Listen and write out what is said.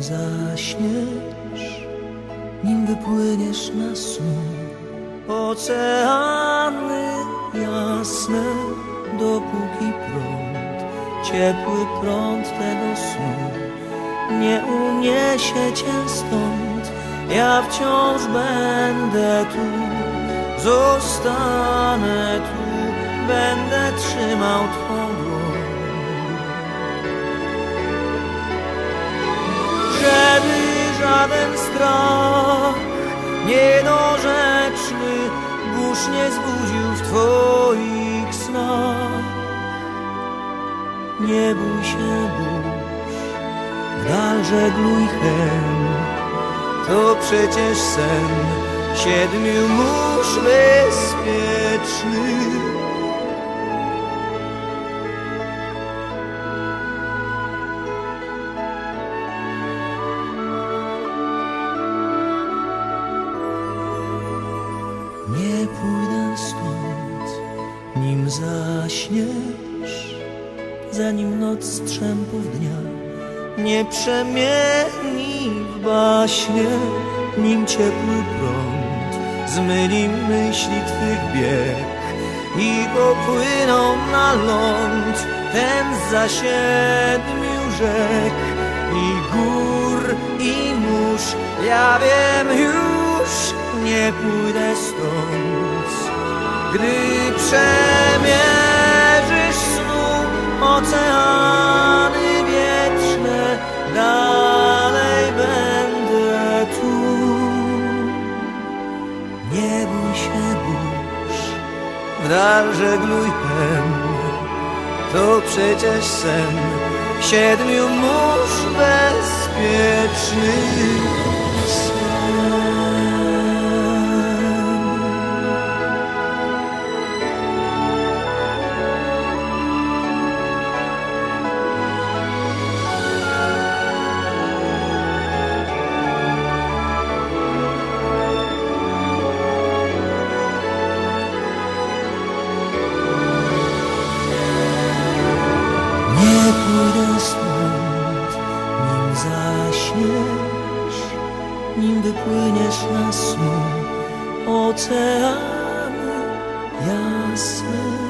zaśniesz, nim wypłyniesz na snu. Oceany jasne, dopóki prąd, ciepły prąd tego snu nie uniesie cię stąd. Ja wciąż będę tu, zostanę tu, będę trzymał twą żaden strach niedorzeczny burz nie zbudził w twoich snach. Nie bój się burz, dal żegluj hen, to przecież sen siedmiu mórz bezpiecznych. Zaśniesz, zanim noc strzępów dnia nie przemieni w baśnie, nim ciepły prąd zmyli myśli twych bieg i popłyną na ląd ten za siedmiu rzek i gór i mórz. Ja wiem już, nie pójdę stąd, gdy przemierzysz żegluj hen, to przecież sen siedmiu mórz bezpiecznych. Nim wypłyniesz na snu oceany jasne.